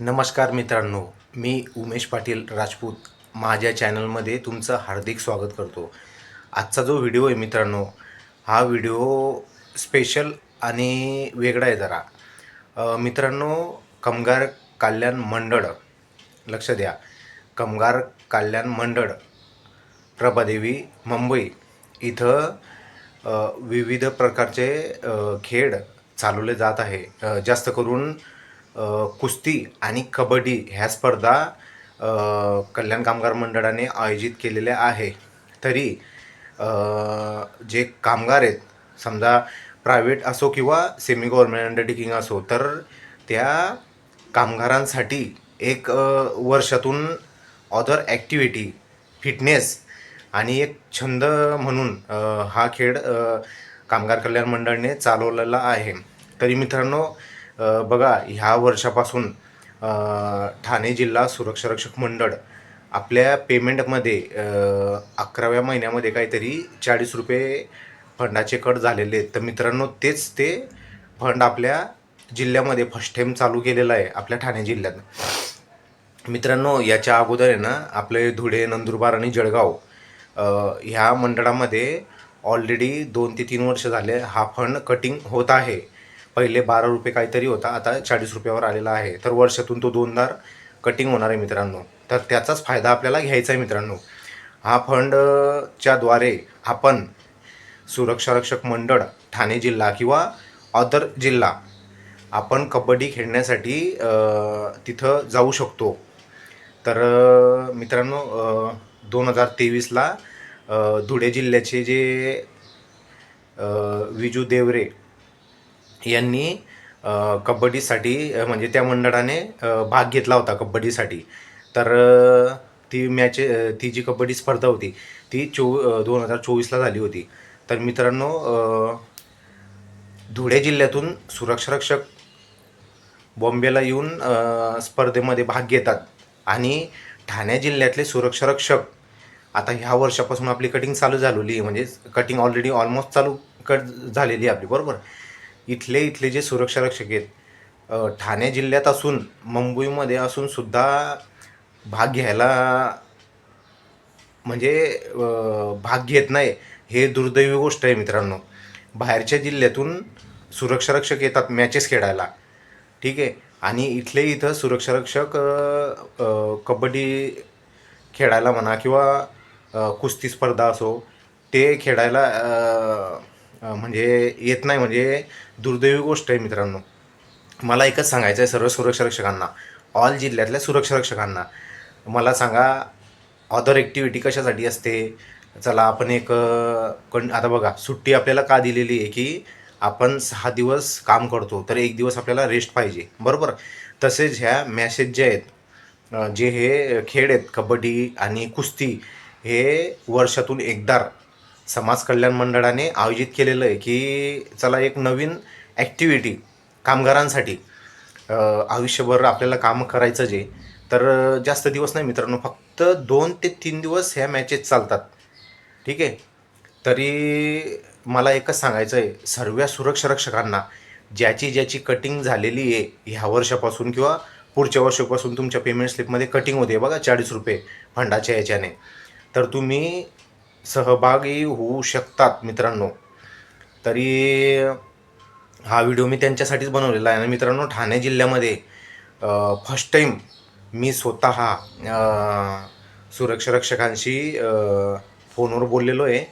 नमस्कार मित्रांनो मी उमेश पाटील राजपूत. माझ्या चॅनलमध्ये तुमचं हार्दिक स्वागत करतो. आजचा जो व्हिडिओ आहे मित्रांनो हा व्हिडिओ स्पेशल आणि वेगळा आहे जरा. मित्रांनो कामगार कल्याण मंडळ लक्ष द्या. कामगार कल्याण मंडळ प्रभादेवी मुंबई इथं विविध प्रकारचे खेळ चालवले जात आहे. जास्त करून कुस्ती आणि कबड्डी ह्या स्पर्धा कल्याण कामगार मंडळाने आयोजित केलेल्या आहे. तरी जे कामगार आहेत समजा प्रायव्हेट असो किंवा सेमी गव्हर्मेंट अंडरटेकिंग असो तर त्या कामगारांसाठी एक वर्षातून अदर ॲक्टिव्हिटी फिटनेस आणि एक छंद म्हणून हा खेळ कामगार कल्याण मंडळाने चालवलेला आहे. तरी मित्रांनो बघा ह्या वर्षापासून ठाणे जिल्हा सुरक्षा रक्षक मंडळ आपल्या पेमेंटमध्ये अकराव्या महिन्यामध्ये काहीतरी चाळीस रुपये फंडाचे कट झालेले आहेत. तर मित्रांनो तेच ते फंड आपल्या जिल्ह्यामध्ये फर्स्ट टाईम चालू केलेलं आहे आपल्या ठाणे जिल्ह्यात. मित्रांनो याच्या अगोदर आहे ना आपले धुळे नंदुरबार आणि जळगाव ह्या मंडळामध्ये ऑलरेडी दोन ते तीन वर्ष झाले हा फंड कटिंग होत आहे. पहिले बारा रुपये काहीतरी होता आता चाळीस रुपयावर आलेला आहे. तर वर्षातून तो दोनदा कटिंग होणार आहे मित्रांनो. तर त्याचाच फायदा आपल्याला घ्यायचा आहे मित्रांनो. हा फंडच्या द्वारे आपण सुरक्षारक्षक मंडळ ठाणे जिल्हा किंवा अदर जिल्हा आपण कबड्डी खेळण्यासाठी तिथं जाऊ शकतो. तर मित्रांनो दोन हजार तेवीसला धुळे जिल्ह्याचे जे विजू देवरे यांनी कबड्डीसाठी म्हणजे त्या मंडळाने भाग घेतला होता कबड्डीसाठी. तर ती मॅच ती जी कबड्डी स्पर्धा होती ती चो दोन हजार चोवीसला झाली होती. तर मित्रांनो धुळे जिल्ह्यातून सुरक्षारक्षक बॉम्बेला येऊन स्पर्धेमध्ये भाग घेतात. आणि ठाणे जिल्ह्यातले सुरक्षारक्षक आता ह्या वर्षापासून आपली कटिंग चालू झालेली आहे. म्हणजे कटिंग ऑलरेडी ऑलमोस्ट चालू कट झालेली आहे आपली. बरोबर? इथले इथले जे सुरक्षारक्षक आहेत ठाणे जिल्ह्यात असून मुंबईमध्ये असून सुद्धा भाग घ्यायला म्हणजे भाग घेत नाही हे दुर्दैवी गोष्ट आहे मित्रांनो. बाहेरच्या जिल्ह्यातून सुरक्षारक्षक येतात मॅचेस खेळायला. ठीक आहे? आणि इथले इथं सुरक्षारक्षक कबड्डी खेळायला म्हणा किंवा कुस्ती स्पर्धा असो ते खेळायला म्हणजे येत नाही म्हणजे दुर्दैवी गोष्ट आहे मित्रांनो. मला एकच सांगायचं आहे सर्व सुरक्षारक्षकांना ऑल जिल्ह्यातल्या सुरक्षारक्षकांना मला सांगा अदर ॲक्टिव्हिटी कशासाठी असते? चला आपण एक कण आता बघा सुट्टी आपल्याला का दिलेली आहे की आपण सहा दिवस काम करतो तर एक दिवस आपल्याला रेस्ट पाहिजे. बरोबर? तसेच ह्या मॅसेज जे आहेत जे हे खेळ आहेत कबड्डी आणि कुस्ती हे वर्षातून एकदा समाज कल्याण मंडळाने आयोजित केलेलं आहे की चला एक नवीन ॲक्टिव्हिटी कामगारांसाठी आयुष्यभर आपल्याला काम करायचं जे तर जास्त दिवस नाही मित्रांनो फक्त दोन ते तीन दिवस ह्या मॅचेस चालतात. ठीक आहे? तरी मला एकच सांगायचं आहे सर्व सुरक्षारक्षकांना ज्याची ज्याची कटिंग झालेली आहे ह्या वर्षापासून किंवा पुढच्या वर्षापासून तुमच्या पेमेंट स्लिपमध्ये कटिंग होते. बघा चाळीस रुपये फंडाच्या याच्याने तर तुम्ही सहभागी होऊ शकतात मित्रांनो. तरी हा व्हिडिओ मी त्यांच्यासाठीच बनवलेला आहे. आणि मित्रांनो ठाणे जिल्ह्यामध्ये फर्स्ट टाईम मी स्वतः सुरक्षारक्षकांशी फोनवर बोललेलो आहे.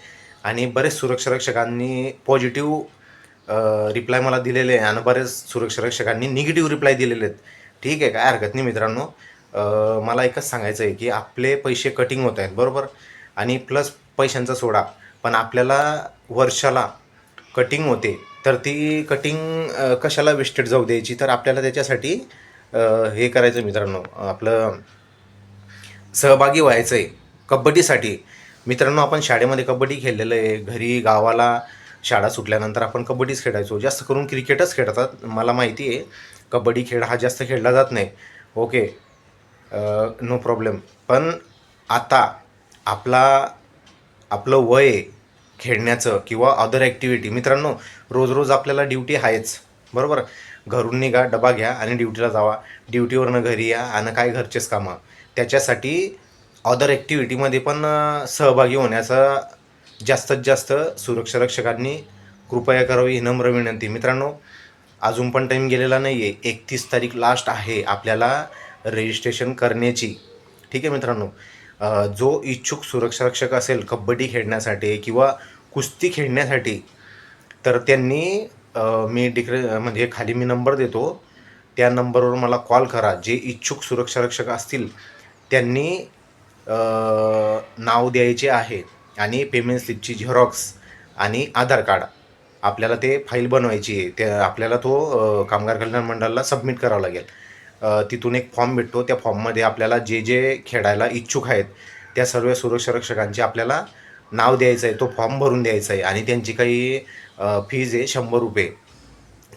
आणि बरेच सुरक्षारक्षकांनी पॉझिटिव्ह रिप्लाय मला दिलेले आहे. आणि बरेच सुरक्षारक्षकांनी निगेटिव्ह रिप्लाय दिलेले आहेत. ठीक आहे काय हरकत नाही मित्रांनो. मला एकच सांगायचं आहे की आपले पैसे कटिंग होत आहेत. बरोबर? आणि प्लस पैशांचा सोडा. पण आपल्याला वर्षाला कटिंग होते तर ती कटिंग कशाला वेस्टेड जाऊ द्यायची? तर आपल्याला त्याच्यासाठी हे करायचं मित्रांनो. आपलं सहभागी व्हायचं आहे कबड्डीसाठी. मित्रांनो आपण शाळेमध्ये कबड्डी खेळलेलं आहे. घरी गावाला शाळा सुटल्यानंतर आपण कबड्डीच खेळायचो. जास्त करून क्रिकेटच खेळतात. मला माहिती आहे कबड्डी खेळ हा जास्त खेळला जात नाही. ओके. No problem. पण आता आपला आपलं वय खेळण्याचं किंवा अदर ॲक्टिव्हिटी मित्रांनो रोज रोज आपल्याला ड्युटी आहेच. बरोबर? घरून निघा डबा घ्या आणि ड्युटीला जावा. ड्युटीवरनं घरी या आणि काय घरचेच कामं. त्याच्यासाठी अदर ॲक्टिव्हिटीमध्ये पण सहभागी होण्याचा जास्तीत जास्त सुरक्षा रक्षकांनी कृपया करावी ही नम्र विनंती. मित्रांनो अजून पण टाईम गेलेला नाही आहे एकतीस तारीख लास्ट आहे आपल्याला रजिस्ट्रेशन करण्याची. ठीक आहे मित्रांनो? जो इच्छुक सुरक्षारक्षक असेल कबड्डी खेळण्यासाठी किंवा कुस्ती खेळण्यासाठी तर त्यांनी मी डिक्रे म्हणजे खाली मी नंबर देतो. त्या नंबरवर मला कॉल करा. जे इच्छुक सुरक्षारक्षक असतील त्यांनी नाव द्यायचे आहे आणि पेमेंट स्लिपची झेरॉक्स आणि आधार कार्ड. आपल्याला ते फाईल बनवायची आहे. ते आपल्याला तो कामगार कल्याण मंडळाला सबमिट करावा लागेल. तिथून एक फॉर्म भेटतो. त्या फॉर्ममध्ये आपल्याला जे जे खेळायला इच्छुक आहेत त्या सर्व सुरक्षा रक्षकांचे आपल्याला नाव द्यायचं आहे तो फॉर्म भरून द्यायचा आहे आणि त्यांची काही फीज आहे शंभर रुपये.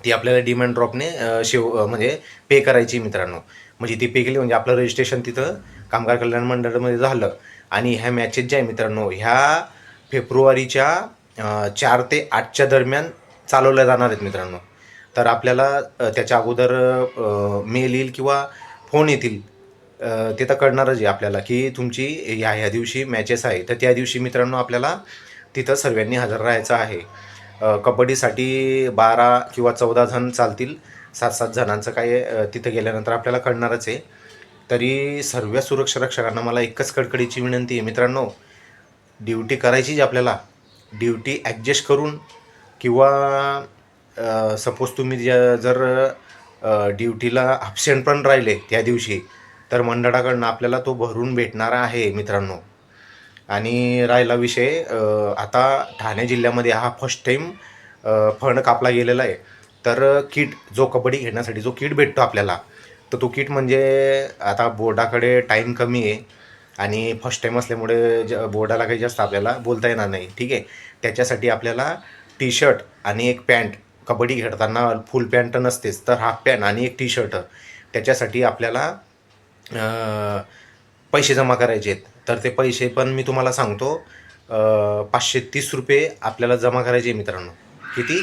ती आपल्याला डिमांड ड्रॉपने शिव शेव म्हणजे पे करायची मित्रांनो. म्हणजे ती पे केली म्हणजे आपलं रजिस्ट्रेशन तिथं कामगार कल्याण मंडळामध्ये झालं. आणि ह्या मॅचेस ज्या आहे मित्रांनो ह्या फेब्रुवारीच्या चार ते आठच्या दरम्यान चालवल्या जाणार आहेत मित्रांनो. तर आपल्याला त्याच्या अगोदर मेल येईल किंवा फोन येतील तिथं ते तर कळणारच आहे आपल्याला की तुमची ह्या ह्या दिवशी मॅचेस आहे तर त्या दिवशी मित्रांनो आपल्याला तिथं सर्वांनी हजर राहायचं आहे. कबड्डीसाठी बारा किंवा चौदा जण चालतील. सात सात जणांचं काय तिथं गेल्यानंतर आपल्याला कळणारच आहे. तरी सर्व सुरक्षा रक्षकांना मला एकच कडकडीची विनंती आहे मित्रांनो. ड्युटी करायचीच आपल्याला. ड्युटी ॲडजस्ट करून किंवा सपोज तुम्ही ज्या जर ड्युटीला ॲबसेंट पण राहिले त्या दिवशी तर मंडळाकडनं आपल्याला तो भरून भेटणार आहे मित्रांनो. आणि राहिला विषय आता ठाणे जिल्ह्यामध्ये हा फर्स्ट टाईम फंड कापला गेलेला आहे. तर किट जो कबड्डी खेळण्यासाठी जो किट भेटतो आपल्याला तर तो किट म्हणजे आता बोर्डाकडे टाईम कमी आहे. आणि फर्स्ट टाईम असल्यामुळे ज बोर्डाला काही जास्त आपल्याला बोलता येणार नाही. ठीक आहे? त्याच्यासाठी आपल्याला टी शर्ट आणि एक पॅन्ट कबड्डी खेळताना फुल पॅन्ट नसतेच तर हाफ पॅन्ट आणि एक टी शर्ट त्याच्यासाठी आपल्याला पैसे जमा करायचे आहेत. तर ते पैसे पण मी तुम्हाला सांगतो पाचशे तीस रुपये आपल्याला जमा करायचे मित्रांनो. किती?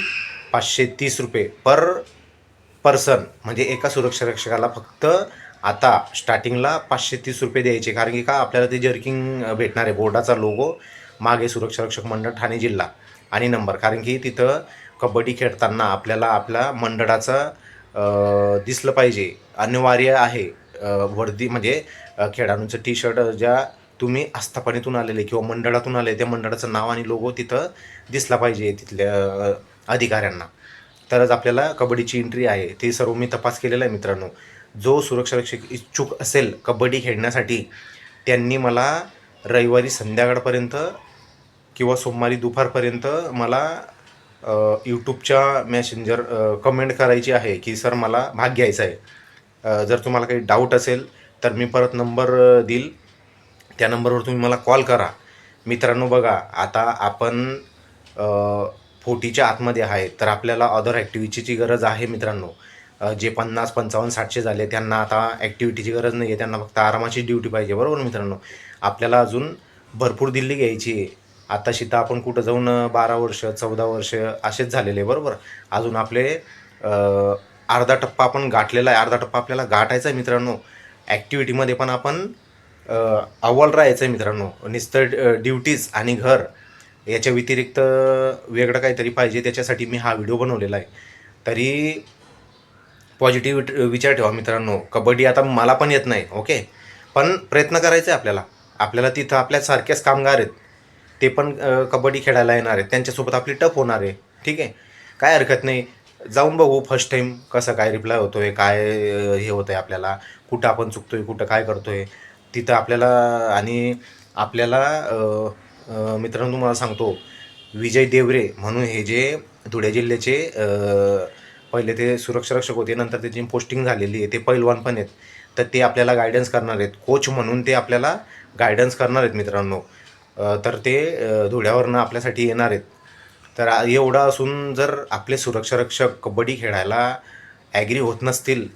पाचशे तीस रुपये पर पर्सन म्हणजे एका सुरक्षा रक्षकाला फक्त आता स्टार्टिंगला पाचशे तीस रुपये द्यायचे. कारण की का आपल्याला ते जर्किंग भेटणार आहे. बोर्डाचा लोगो मागे सुरक्षा रक्षक मंडळ ठाणे जिल्हा आणि नंबर. कारण की तिथं कबड्डी खेळताना आपल्याला आपल्या मंडळाचं दिसलं पाहिजे. अनिवार्य आहे. वर्दी म्हणजे खेळाडूंचं टी शर्ट ज्या तुम्ही आस्थापनेतून आलेले किंवा मंडळातून आले त्या मंडळाचं नाव आणि लोगो तिथं दिसला पाहिजे तिथल्या अधिकाऱ्यांना. तरच आपल्याला कबड्डीची एंट्री आहे. ते सर्व मी तपास केलेला आहे मित्रांनो. जो सुरक्षारक्षक इच्छुक असेल कबड्डी खेळण्यासाठी त्यांनी मला रविवारी संध्याकाळपर्यंत किंवा सोमवारी दुपारपर्यंत मला यूट्यूबच्या मॅसेंजर कमेंट करायची आहे की सर मला भाग घ्यायचा आहे. जर तुम्हाला काही डाऊट असेल तर मी परत नंबर देईल. त्या नंबरवर तुम्ही मला कॉल करा. मित्रांनो बघा आता आपण फोर्टीच्या आतमध्ये आहे तर आपल्याला अदर ॲक्टिव्हिटीची गरज आहे मित्रांनो. जे पन्नास पंचावन्न साठशे झाले त्यांना आता ॲक्टिव्हिटीची गरज नाही आहे त्यांना फक्त आरामाची ड्युटी पाहिजे. बरोबर मित्रांनो? आपल्याला अजून भरपूर दिल्ली घ्यायची आहे. आता शिता आपण कुठं जाऊन बारा वर्ष चौदा वर्ष असेच झालेले आहे बरोबर? अजून आपले अर्धा टप्पा आपण गाठलेला आहे. अर्धा टप्पा आपल्याला गाठायचा आहे मित्रांनो. ॲक्टिव्हिटीमध्ये पण आपण अव्वल राहायचं आहे मित्रांनो. नुसतं ड्युटीज आणि घर याच्या व्यतिरिक्त वेगळं काहीतरी पाहिजे. त्याच्यासाठी मी हा व्हिडिओ बनवलेला आहे. तरी पॉझिटिव्ह विचार ठेवा मित्रांनो. कबड्डी आता मला पण येत नाही ओके पण प्रयत्न करायचा आहे आपल्याला. आपल्याला तिथं आपल्यासारखेच कामगार आहेत. ते पण कबड्डी खेळायला येणार आहेत त्यांच्यासोबत आपली टप होणार आहे. ठीक आहे? काय हरकत नाही. जाऊन बघू फर्स्ट टाईम कसं काय रिप्लाय होतो आहे काय हे होतं आहे आपल्याला. कुठं आपण चुकतो आहे कुठं काय करतो आहे तिथं आपल्याला आणि आपल्याला मित्रांनो तुम्हाला सांगतो विजय देवरे म्हणून हे जे धुळे जिल्ह्याचे पहिले ते सुरक्षा रक्षक होते नंतर त्याची पोस्टिंग झालेली आहे ते पैलवान पण आहेत. तर ते आपल्याला गायडन्स करणार आहेत. कोच म्हणून ते आपल्याला गायडन्स करणार आहेत मित्रांनो. तर ते धुळ्यावरनं आपल्यासाठी येणार आहेत. तर एवढं असून जर आपले सुरक्षा रक्षक कबड्डी खेळायला ॲग्री होत नसतील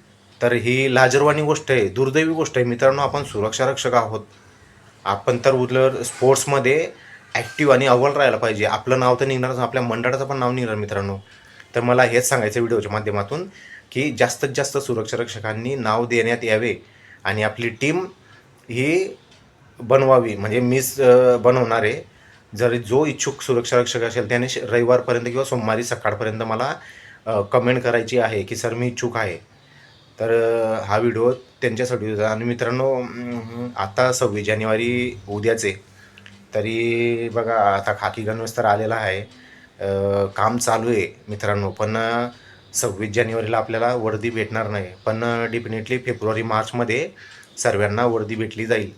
तर ही लाजरवाणी गोष्ट आहे दुर्दैवी गोष्ट आहे. मित्रांनो आपण सुरक्षा रक्षक आहोत. आपण तर उलर स्पोर्ट्समध्ये ॲक्टिव्ह आणि अव्वल राहायला पाहिजे. आपलं नाव तर निघणारच आपल्या मंडळाचं पण नाव निघणार मित्रांनो. तर मला हेच सांगायचं व्हिडिओच्या माध्यमातून की जास्तीत जास्त सुरक्षा रक्षकांनी नाव देण्यात यावे आणि आपली टीम ही बनवावी म्हणजे मीच बनवणार आहे जर जो इच्छुक सुरक्षा रक्षक असेल त्याने रविवारपर्यंत किंवा सोमवारी सकाळपर्यंत मला कमेंट करायची आहे की सर मी इच्छुक आहे. तर हा व्हिडिओ त्यांच्यासाठी होता. आणि मित्रांनो आता सव्वीस जानेवारी उद्याचे तरी बघा आता खाकी गणवेश तर आलेला आहे. काम चालू आहे मित्रांनो पण सव्वीस जानेवारीला आपल्याला वर्दी भेटणार नाही. पण डेफिनेटली फेब्रुवारी मार्चमध्ये सर्वांना वर्दी भेटली जाईल.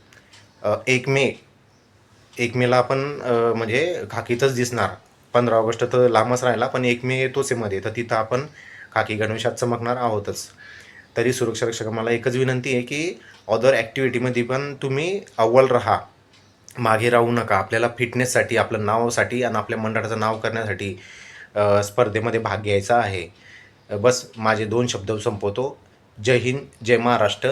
एक मे. एक मेला आपण म्हणजे खाकीतच दिसणार. पंधरा ऑगस्ट तर लांबच राहिला पण एक मे येतोच आहे मध्ये. तर तिथं आपण खाकी गणवेशात चमकणार आहोतच. तरी सुरक्षा रक्षक मला एकच विनंती आहे की अदर ॲक्टिव्हिटीमध्ये पण तुम्ही अव्वल राहा. मागे राहू नका. आपल्याला फिटनेससाठी आपलं नावासाठी आणि आपल्या मंडळाचं नाव करण्यासाठी स्पर्धेमध्ये भाग घ्यायचा आहे. बस माझे दोन शब्द संपवतो. जय हिंद जय महाराष्ट्र.